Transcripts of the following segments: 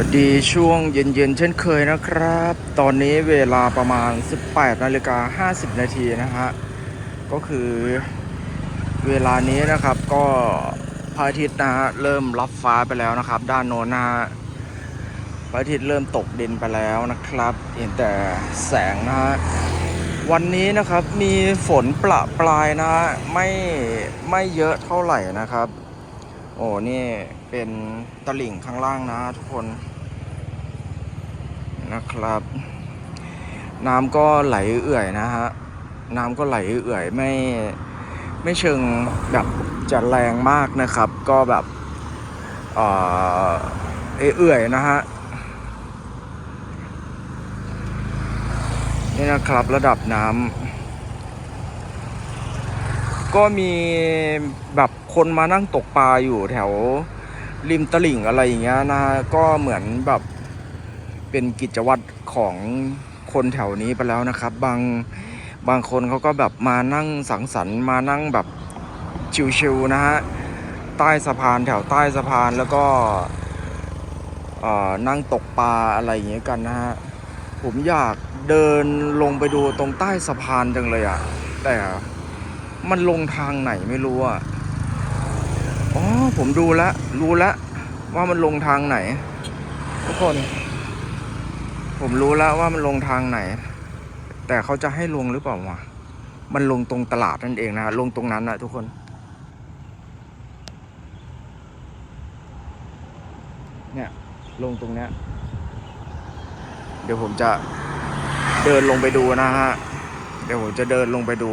วัสดีช่วงเย็นๆเช่นเคยนะครับ ตอนนี้เวลาประมาณ 18นาฬิกา50 นาทีนะฮะ ก็คือเวลานี้นะครับก็พระอาทิตย์นะฮะเริ่มรับฟ้าไปแล้วนะครับ ด้านโน้นนะฮะพระอาทิตย์เริ่มตกดินไปแล้วนะครับ เห็นแต่แสงนะฮะวันนี้นะครับมีฝนประปรายนะฮะไม่ไม่เยอะเท่าไหร่นะครับ โอ้นี่เป็นตลิ่งข้างล่างนะทุกคนนะครับ น้ำก็ไหลเอื่อยนะฮะน้ำก็ไหลเอื่อยไม่ไม่เชิงแบบจะแรงมากนะครับ ก็แบบเออเอื่อยๆนะฮะนี่นะครับระดับน้ำก็มีแบบ คนมานั่งตกปลาอยู่แถวริมตลิ่งอะไรอย่างเงี้ยนะฮะก็เหมือนแบบเป็นกิจวัตรของคนแถวนี้ไปแล้วนะครับ บางบางคนเขาก็แบบมานั่งสังสรรค์มานั่งแบบชิวๆนะฮะใต้สะพานแถวใต้สะพานแล้วก็นั่งตกปลาอะไรอย่างเงี้ยกันนะฮะผมอยากเดินลงไปดูตรงใต้สะพานจังเลยอะแต่มันลงทางไหนไม่รู้อะ ผมดูแล้วรู้แล้วว่ามันลงทางไหน ทุกคน ผมรู้แล้วว่ามันลงทางไหน แต่เขาจะให้ลงหรือเปล่าวะมันลงตรงตลาดนั่นเองนะฮะลงตรงนั้นนะทุกคนเนี่ยลงตรงเนี้ยเดี๋ยวผมจะเดินลงไปดูนะฮะ เดี๋ยวผมจะเดินลงไปดู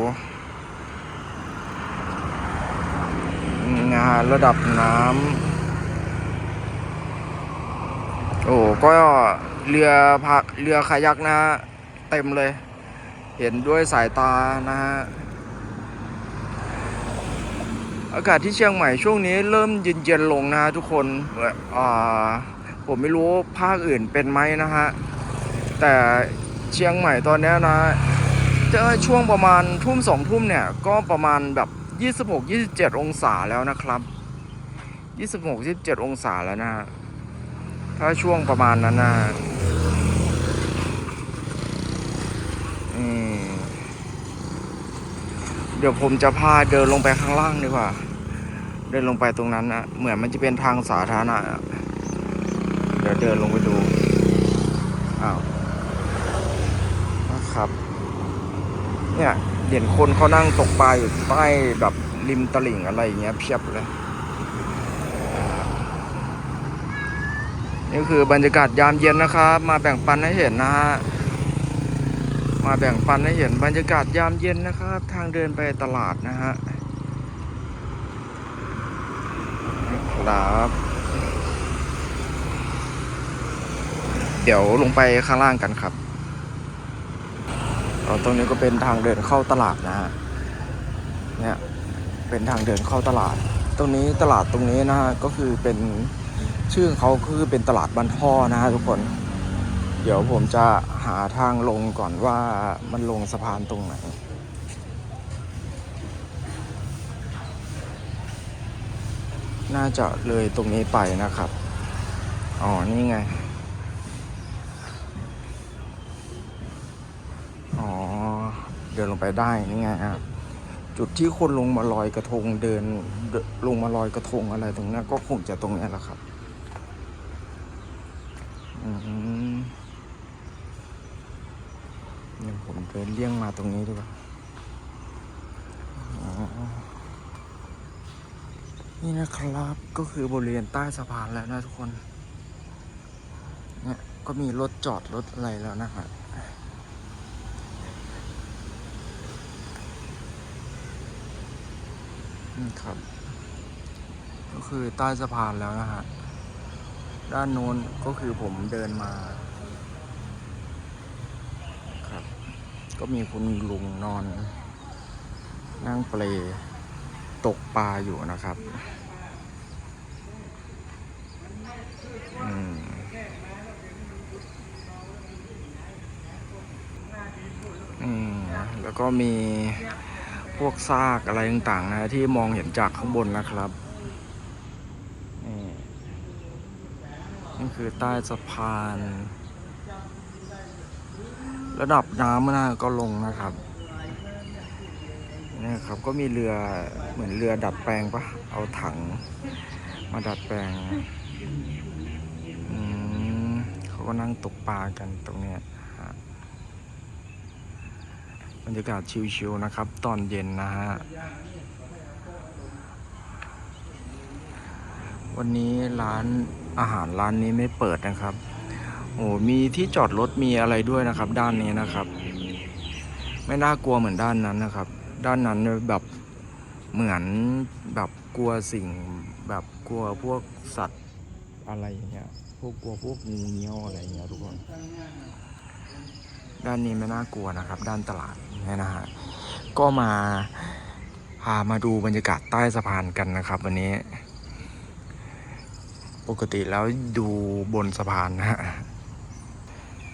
าระดับน้ำโอ้ก็เรือพักเรือคายักนะฮะเต็มเลย เห็นด้วยสายตานะฮะอากาศที่เชียงใหม่ช่วงนี้เริ่มเย็นๆลงนะฮะทุกคนอ่าผมไม่รู้ภาคอื่นเป็นไหมนะฮะ แต่เชียงใหม่ตอนนี้นะจะช่วงประมาณทุ่มสองทุ่มเนี่ย ก็ประมาณแบบ 26 27 องศาแล้วนะครับ 26 27 องศาแล้วนะฮะถ้าช่วงประมาณนั้นนะเดี๋ยวผมจะพาเดินลงไปข้างล่างดีกว่า เดินลงไปตรงนั้นนะเหมือนมันจะเป็นทางสาธารณะเดี๋ยวเดินลงไปดูอ้าวนะครับ เนี่ย เห็นคนเขานั่งตกปลาอยู่ใต้แบบริมตลิ่งอะไรอย่างเงี้ยเพียบเลยนี่คือบรรยากาศยามเย็นนะครับ มาแบ่งปันให้เห็นนะฮะมาแบ่งปันให้เห็นบรรยากาศยามเย็นนะครับ ทางเดินไปตลาดนะฮะครับเดี๋ยวลงไปข้างล่างกันครับ ตรงนี้ก็เป็นทางเดินเข้าตลาดนะฮะเนี่ยเป็นทางเดินเข้าตลาด ตรงนี้ตลาดตรงนี้นะฮะก็คือเป็นชื่อเขาคือเป็นตลาดบันท่อนะฮะทุกคน เดี๋ยวผมจะหาทางลงก่อนว่ามันลงสะพานตรงไหนน่าจะเลยตรงนี้ไปนะครับ อ๋อ นี่ไง อ๋อ เดินลงไปได้นี่ไงครับจุดที่คนลงมาลอยกระทงเดินลงมาลอยกระทงอะไรตรงนี้ก็คงจะตรงนี้แหละครับอืมเดี๋ยผมเดินเลี่ยงมาตรงนี้ดีกว่านี่นะครับก็คือบริเวณใต้สะพานแล้วนะทุกคน เนี่ยก็มีรถจอดรถอะไรแล้วนะครับ นี่ ครับ ก็คือใต้สะพานแล้วนะฮะ ด้านโน้นก็คือผมเดินมา ครับ ก็มีคุณลุงนอน นั่งเปลตกปลาอยู่นะครับ อืมอืมแล้วก็มี พวกซากอะไรต่างๆนะที่มองเห็นจากข้างบนนะครับนี่นี่คือใต้สะพาน ระดับน้ำนะก็ลงนะครับนี่ครับก็มีเรือเหมือนเรือดัดแปลงปะเอาถังมาดัดแปลงอืมเขาก็นั่งตกปลากันตรงเนี้ย บรรยากาศชิวๆนะครับ ตอนเย็นนะฮะ วันนี้ร้านอาหารร้านนี้ไม่เปิดนะครับ โอ้มีที่จอดรถมีอะไรด้วยนะครับ ด้านนี้นะครับ ไม่น่ากลัวเหมือนด้านนั้นนะครับ ด้านนั้นแบบเหมือนแบบกลัวสิ่งแบบกลัวพวกสัตว์อะไรอย่างเงี้ยพวกกลัวพวกงูเงี้ยวอะไรอย่างเงี้ยทุกคน ด้านนี้ไม่น่ากลัวนะครับ ด้านตลาดเนี่ยนะฮะก็มาพามาดูบรรยากาศใต้สะพานกันนะครับ วันนี้ ปกติแล้วดูบนสะพานนะฮะ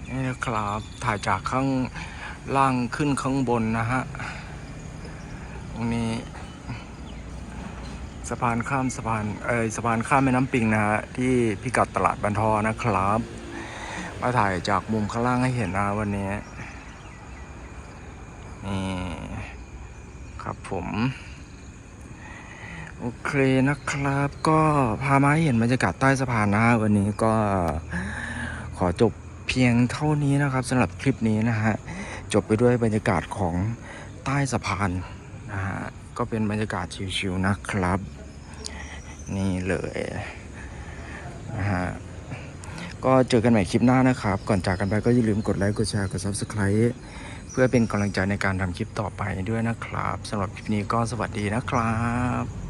นี่นะครับถ่ายจากข้างล่างขึ้นข้างบนนะฮะตรงนี้สะพานข้ามสะพานเอยสะพานข้ามแม่น้ำปิงนะฮะที่พิกัดตลาดบันทอนะครับ มาถ่ายจากมุมข้างล่างให้เห็นนะวันนี้ นี่ครับผม โอเคนะครับ ก็พามาให้เห็นบรรยากาศใต้สะพานนะฮะวันนี้ก็ขอจบเพียงเท่านี้นะครับสำหรับคลิปนี้นะฮะ จบไปด้วยบรรยากาศของใต้สะพานนะฮะ ก็เป็นบรรยากาศชิวๆนะครับ นี่เลยนะฮะ ก็เจอกันใหม่คลิปหน้านะครับ ก่อนจากกันไปก็อย่าลืมกดไลค์กดแชร์กด Subscribe เพื่อเป็นกำลังใจในการทำคลิปต่อไปด้วยนะครับสำหรับคลิปนี้ก็สวัสดีนะครับ